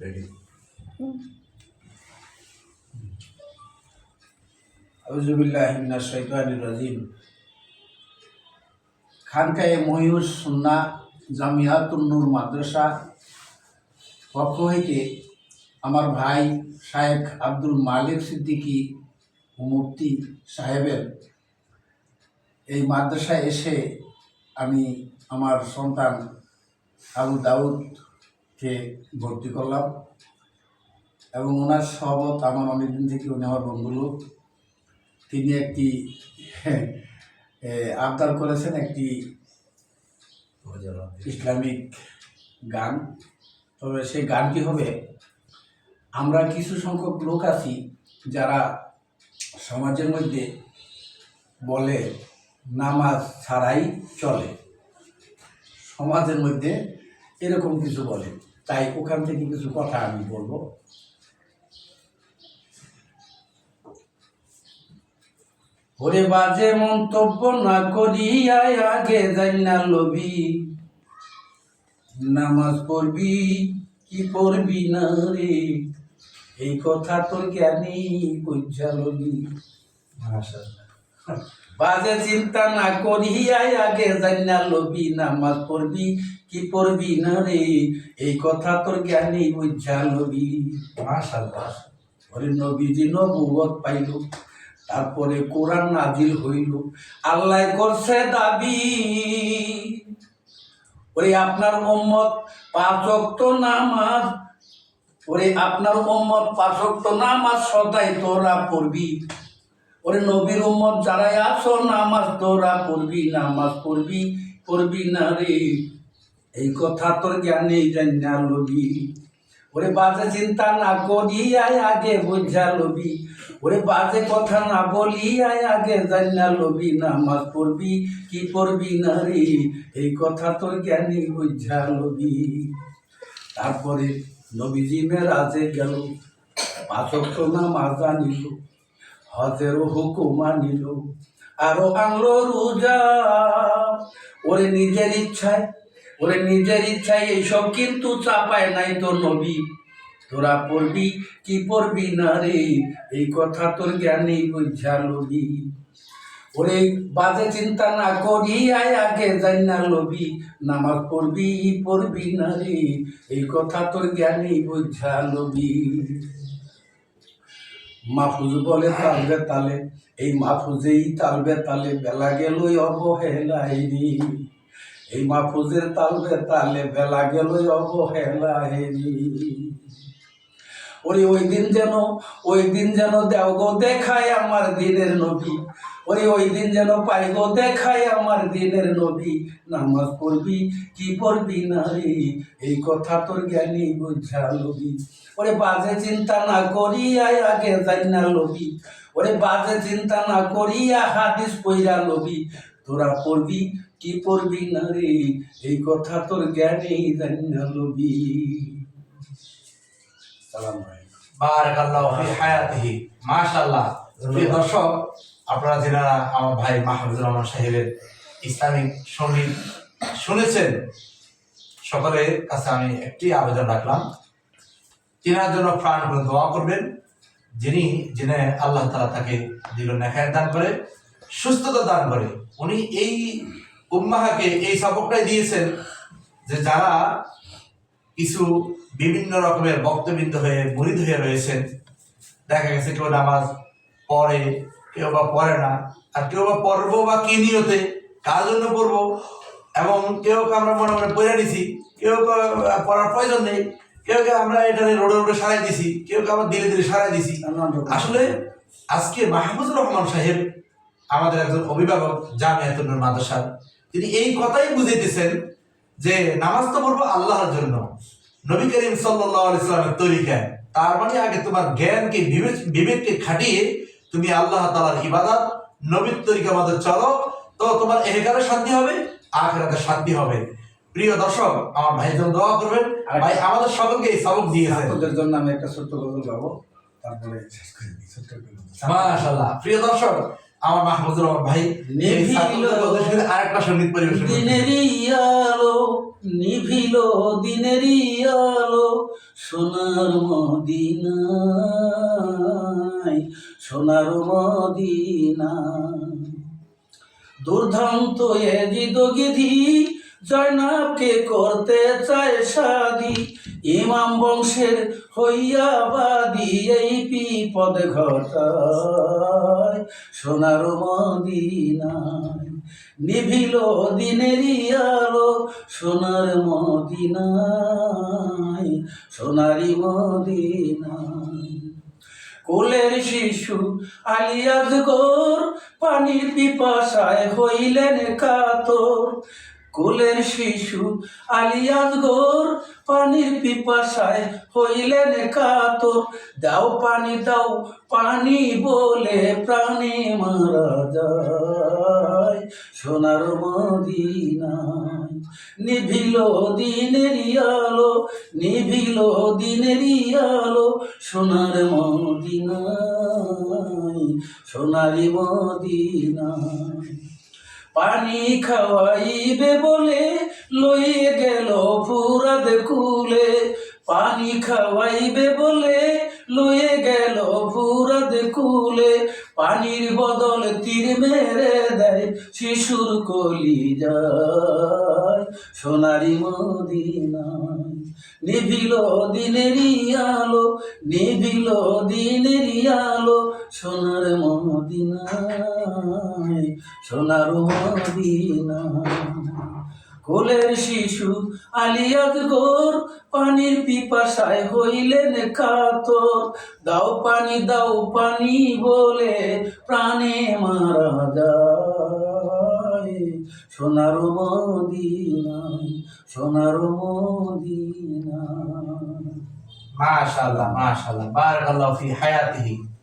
Ready আউজুবিল্লাহ মিনাশ শাইতানির রাজিম। খানকায়ে মহিউস সুন্না, জামিয়াতুন নূর মাদ্রাসা। পক্ষ হইতে আমার ভাই শায়েখ আব্দুল মালিক সিদ্দিকী মুফতি সাহেবের এই মাদ্রাসায় এসে আমি আমার সন্তান আবু দাউদকে ভর্তি করলাম। এবং ওনার সহবত আমার অনেকদিন থেকে উনি আমার বন্ধু তিনি একটি আবদার করেছেন একটি ইসলামিক গান। তবে সেই গানটি হবে, আমরা কিছু সংখ্যক লোক আছি যারা সমাজের মধ্যে বলে, নামাজ ছাড়াই চলে। সমাজের মধ্যে এরকম কিছু বলে। তাই ওখান থেকে কিছু কথা আমি বলব। ওরে বাজে মন্তব্য না করিয়াই আগে যাই না লবি। নামাজ পড়বি, কি পড়বি না রে? এই কথা তোর জ্ঞানী বুঝা লবি। বাজে চিন্তা না করিয়াই আগে যাই না লবি, নামাজ পড়বি, কি পড়বি না রে? এই কথা তোর জ্ঞানী বুঝা লবি। মাশাআল্লাহ, ওরে নবীজি নবুয়ত পাইল, তারপরে কোরআন নাজিল হইল। আল্লাহ করছে দাবি। ওরে আপনার উম্মত পাঁচ ওয়াক্ত নামাজ, ওরে আপনার উম্মত পাঁচ ওয়াক্ত নামাজ সদাই তোরা পড়বি। ওরে নবীর উম্মত যারাই আছো, নামাজ তোরা পড়বি, নামাজ পড়বি পড়বি না রে। এই কথা তোর জ্ঞানে জানা লবি ওরে বাজে চিন্তা না করি আয় আগে বুঝা লবি ওরে বাজে কথা না বলি আয় আগে জানা লবি নামাজ পড়বি কি পড়বি না রে, এই কথা তোর জ্ঞানী বুঝা লবি তারপরে নবীজি মেরাজে গেল। পাঁচক নামাজ আনিল। হজেরও হুকুম আনিল। আরও আনলো রোজা। ওরে নিজের ইচ্ছায়, ওরে নিজের ইচ্ছায় এইসব কিন্তু চাপায় নাই তো নবী। তোরা পড়বি কি পড়বি না রে? এই কথা তোর জ্ঞানী বুঝা লবি ওরে বাজে চিন্তা না করি আয় আগে যাই না লবি নামাজ পড়বি পড়বি না রে? এই কথা তোর জ্ঞানী বুঝা লবি মাহফুজ বলে তালবে তালে, এই মাহফুজেই তালবে তালে, বেলা গেলই অবহেলাই নি এই মাহফুজের তালবে তালে, বেলা গেলই অবহেলাই রে ওরে ওই দিন যেন, ওই দিন যেন দেও গো দেখায় আমার দিনের নবী। ওরে ওই দিন যেন পাই গো দেখায় আমার দিনের নবী। নামাজ পড়বি, কি পড়বি না রে? এই কথা তোর জ্ঞানী বুঝা লবি ওরে বাজে চিন্তা না করিয়াই আগে যাই না লবি ওরে বাজে চিন্তা না করিয়া হাদিস পইরা লবি তোরা পড়বি, কি পড়বি না রে? এই কথা তোর জ্ঞানী জানি না লবি সালাম বারাকাল্লাহু দর্শক, আপনারা যারা আমার ভাই মাহমুদুর রহমান সাহেবের ইসলামিক সংগীত শুনেছেন, সকলের কাছে আমি একটি আবেদন রাখলাম। তিনার জন্য প্রাণ করে দোয়া করবেন, যিনি যিনি আল্লাহ তালা তাকে দীর্ঘ নেখায় দান করে, সুস্থতা দান করে। উনি এই উম্মাহাকে এই সবকটাই দিয়েছেন যে যারা কিছু বিভিন্ন রকমের বক্তবিন্দ হয়ে মুরিদ হয়ে রয়েছেন। দেখা গেছে কেউ নামাজ পড়ে, কেউ বা পড়ে না। আর কেউ বা পড়ব বা কি নিয়তে, কার জন্য পড়ব? এবং কেউ আমরা মনে মনে পড়ে নিছি, কেউ পড়ার প্রয়োজন নেই, কেউ কে আমরা এটা রোডে রোডে সারাই দিছি, কেউ কে আমরা ধীরে ধীরে সারাই দিছি। আসলে আজকে মাহমুদুর রহমান সাহেব আমাদের একজন অভিভাবক জামিয়াতুল মাদ্রাসার। তিনি এই কথাই বুঝাইতেছেন যে নামাজ তো পড়ব আল্লাহর জন্য। নবী করিম সাল্লাল্লাহু আলাইহি সাল্লামের তরিকায়। তার মানে আগে তোমার জ্ঞানকে বিবেক বিবেককে খাটিয়ে তুমি আল্লাহ তাআলার ইবাদত নবীর তরিকা মতো চলো তো তোমার এহকারে শান্তি হবে আখিরাতে শান্তি হবে। প্রিয় দর্শক আমার ভাইজন দোয়া করবেন। ভাই আমাদের সকলকে এই সবক দিয়েছেন। ছাত্রদের জন্য আমি একটা ছোট্ট গজল গাবো তারপরে শেষ করে দিই। ছোট্ট মাশাআল্লাহ। প্রিয় দর্শক আমার মাহমুদুর রহমান ভাই আরেকটা সংগীত পরিবেশন দিনেরই আলো নিভিল দিনেরই আলো সোনার মদিনায় সোনার মদিনা দুর্ধান্ত এ জিদ গিধি জয়নাবকে করতে চায় সাদি ইমাম বংশের হইয়া বাদি এই বিপদ ঘটায় সোনার মদিনায়। নিভিল দিনেরই আলো সোনার মদিনায়, সোনারি মদিনায়। কোলের শিশু আলিয়াজ গোর পানির পিপাসায় হইলেন কাতর কোলের শিশু আলিয়াজ গোর পানির পিপাসায় হইলেন কাতর। দাও পানি দাও পানি বলে প্রাণী মারা যায়। সোনার মদিনায় নিভিল দিনের আলো, নিভিল দিনের আলো সোনার মদিনায় সোনারি মদিনায়। পানি খাওয়াইবে বলে লইয়ে গেল ফুরাদ কুলে। পানি খাওয়াইবে বলে লইয়ে গেল ফুরাদ কুলে। পানির বদল তীর মেরে দেয় শিশুর কলি যায় সোনারি মদিনায় নিভিল দিনেরই আলো, নিভিল দিনেরই আলো সোনার মদিনায় সোনার মদিনায়। কোলের শিশু আলিয়াত গোর পানির পিপাসায় হইলেন কাতর। দাও পানি দাও পানি বলে প্রাণে মারা যায়। সোনার মদিনায় সোনার মদিনায়। মাশাআল্লাহ মাশাআল্লাহ, বারাকাল্লাহু ফি হায়াতিহি।